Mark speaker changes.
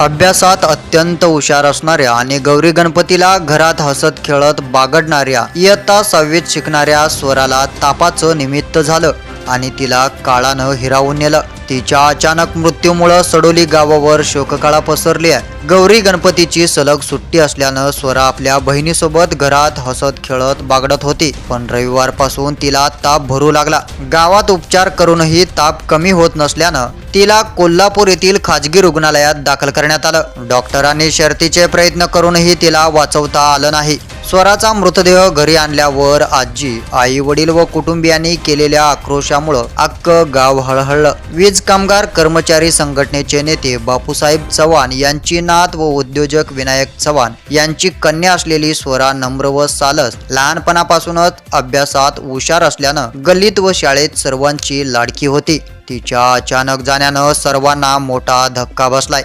Speaker 1: अभ्यासात अत्यंत हुशार असणाऱ्या आणि गौरी गणपतीला घरात हसत खेळत बागडणाऱ्या इयत्ता सहावीत शिकणाऱ्या स्वराला तापाचं निमित्त झालं आणि तिला काळानं हिरावून नेलं. तिच्या अचानक मृत्यूमुळं सडोली गावावर शोककाळा पसरली आहे. गौरी गणपतीची सलग सुट्टी असल्यानं स्वरा आपल्या बहिणीसोबत घरात हसत खेळत बागडत होती. पण रविवारपासून तिला ताप भरू लागला. गावात उपचार करूनही ताप कमी होत नसल्यानं तिला कोल्हापूर येथील खाजगी रुग्णालयात दाखल करण्यात आलं. डॉक्टरांनी शर्तीचे प्रयत्न करूनही तिला वाचवता आलं नाही. स्वराचा मृतदेह घरी आणल्यावर आजी आई वडील व कुटुंबियांनी केलेल्या आक्रोशामुळं अक्क गाव हळहळलं. वीज कामगार कर्मचारी संघटनेचे नेते बापूसाहेब चव्हाण यांची नात व उद्योजक विनायक चव्हाण यांची कन्या असलेली स्वरा नम्र व सालस लहानपणापासूनच अभ्यासात हुशार असल्यानं गल्लीत व शाळेत सर्वांची लाडकी होती. तिच्या अचानक जाण्यानं सर्वांना मोठा धक्का बसलाय.